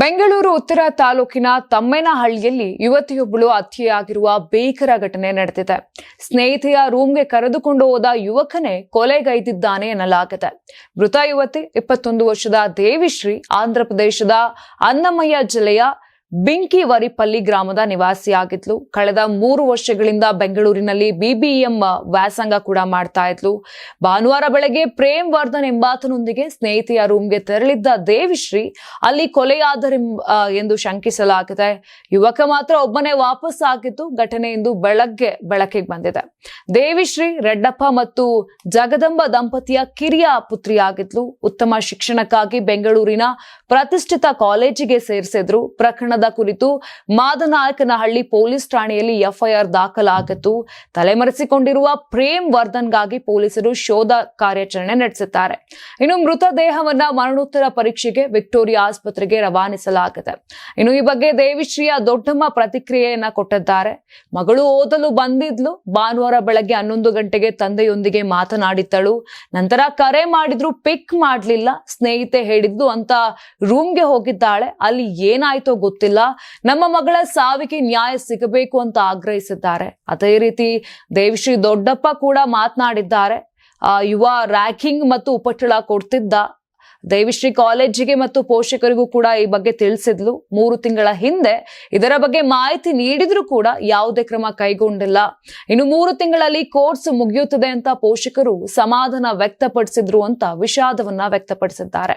ಬೆಂಗಳೂರು ಉತ್ತರ ತಾಲೂಕಿನ ತಮ್ಮೇನಹಳ್ಳಿಯಲ್ಲಿ ಯುವತಿಯೊಬ್ಬಳು ಹತ್ಯೆಯಾಗಿರುವ ಭೀಕರ ಘಟನೆ ನಡೆದಿದೆ. ಸ್ನೇಹಿತೆಯ ರೂಮ್ಗೆ ಕರೆದುಕೊಂಡು ಹೋದ ಯುವಕನೇ ಕೊಲೆಗೈದಿದ್ದಾನೆ ಎನ್ನಲಾಗಿದೆ. ಮೃತ ಯುವತಿ ಇಪ್ಪತ್ತೊಂದು ವರ್ಷದ ದೇವಿಶ್ರೀ ಆಂಧ್ರಪ್ರದೇಶದ ಅನ್ನಮಯ್ಯ ಜಿಲ್ಲೆಯ ಬಿಂಕಿವರಿಪಲ್ಲಿ ಗ್ರಾಮದ ನಿವಾಸಿಯಾಗಿದ್ಲು ಕಳೆದ ಮೂರು ವರ್ಷಗಳಿಂದ ಬೆಂಗಳೂರಿನಲ್ಲಿ ಬಿಬಿಎಂ ವ್ಯಾಸಂಗ ಕೂಡ ಮಾಡ್ತಾ ಇದ್ಲು. ಭಾನುವಾರ ಬೆಳಗ್ಗೆ ಪ್ರೇಮ್ ವರ್ಧನ್ ಎಂಬಾತನೊಂದಿಗೆ ಸ್ನೇಹಿತೆಯ ರೂಮ್ಗೆ ತೆರಳಿದ್ದ ದೇವಿಶ್ರೀ ಅಲ್ಲಿ ಕೊಲೆಯಾದರೆಂಬ ಆ, ಎಂದು ಶಂಕಿಸಲಾಗಿದೆ. ಯುವಕ ಮಾತ್ರ ಒಬ್ಬನೇ ವಾಪಸ್ ಆಗಿದ್ದು ಘಟನೆ ಇಂದು ಬೆಳಗ್ಗೆ ಬೆಳಕಿಗೆ ಬಂದಿದೆ. ದೇವಿಶ್ರೀ ರೆಡ್ಡಪ್ಪ ಮತ್ತು ಜಗದಂಬ ದಂಪತಿಯ ಕಿರಿಯ ಪುತ್ರಿಯಾಗಿದ್ಲು. ಉತ್ತಮ ಶಿಕ್ಷಣಕ್ಕಾಗಿ ಬೆಂಗಳೂರಿನ ಪ್ರತಿಷ್ಠಿತ ಕಾಲೇಜಿಗೆ ಸೇರಿಸಿದ್ರು. ಪ್ರಕರಣದ ಕುರಿತು ಮಾದನಾಯಕನಹಳ್ಳಿ ಪೊಲೀಸ್ ಠಾಣೆಯಲ್ಲಿ ಎಫ್ಐಆರ್ ದಾಖಲಾಗಿತ್ತು. ತಲೆಮರೆಸಿಕೊಂಡಿರುವ ಪ್ರೇಮ್ ವರ್ಧನ್ಗಾಗಿ ಪೊಲೀಸರು ಶೋಧ ಕಾರ್ಯಾಚರಣೆ ನಡೆಸಿದ್ದಾರೆ ಇನ್ನು ಮೃತದೇಹವನ್ನ ಮರಣೋತ್ತರ ಪರೀಕ್ಷೆಗೆ ವಿಕ್ಟೋರಿಯಾ ಆಸ್ಪತ್ರೆಗೆ ರವಾನಿಸಲಾಗಿದೆ. ಇನ್ನು ಈ ಬಗ್ಗೆ ದೇವಿಶ್ರೀಯ ದೊಡ್ಡಮ್ಮ ಪ್ರತಿಕ್ರಿಯೆಯನ್ನ ಕೊಟ್ಟಿದ್ದಾರೆ. ಮಗಳು ಓದಲು ಬಂದಿದ್ಲು. ಭಾನುವಾರ ಬೆಳಗ್ಗೆ ಹನ್ನೊಂದು ಗಂಟೆಗೆ ತಂದೆಯೊಂದಿಗೆ ಮಾತನಾಡಿದ್ದಳು. ನಂತರ ಕರೆ ಮಾಡಿದ್ರು ಪಿಕ್ ಮಾಡ್ಲಿಲ್ಲ. ಸ್ನೇಹಿತೆ ಹೇಳಿದ್ದು ಅಂತ ರೂಮ್ಗೆ ಹೋಗಿದ್ದಾಳೆ. ಅಲ್ಲಿ ಏನಾಯ್ತೋ ಗೊತ್ತಿಲ್ಲ. ನಮ್ಮ ಮಗಳ ಸಾವಿಗೆ ನ್ಯಾಯ ಸಿಗಬೇಕು ಅಂತ ಆಗ್ರಹಿಸಿದ್ದಾರೆ. ಅದೇ ರೀತಿ ದೇವಿಶ್ರೀ ದೊಡ್ಡಪ್ಪ ಕೂಡ ಮಾತನಾಡಿದ್ದಾರೆ. ಯುವ ರ್ಯಾಕಿಂಗ್ ಮತ್ತು ಉಪಟಳ ಕೊಡ್ತಿದ್ದ ದೇವಿಶ್ರೀ ಕಾಲೇಜಿಗೆ ಮತ್ತು ಪೋಷಕರಿಗೂ ಕೂಡ ಈ ಬಗ್ಗೆ ತಿಳಿಸಿದ್ಲು. ಮೂರು ತಿಂಗಳ ಹಿಂದೆ ಇದರ ಬಗ್ಗೆ ಮಾಹಿತಿ ನೀಡಿದ್ರು ಕೂಡ ಯಾವುದೇ ಕ್ರಮ ಕೈಗೊಂಡಿಲ್ಲ. ಇನ್ನು ಮೂರು ತಿಂಗಳಲ್ಲಿ ಕೋರ್ಸ್ ಮುಗಿಯುತ್ತದೆ ಅಂತ ಪೋಷಕರು ಸಮಾಧಾನ ವ್ಯಕ್ತಪಡಿಸಿದ್ರು ಅಂತ ವಿಷಾದವನ್ನ ವ್ಯಕ್ತಪಡಿಸಿದ್ದಾರೆ.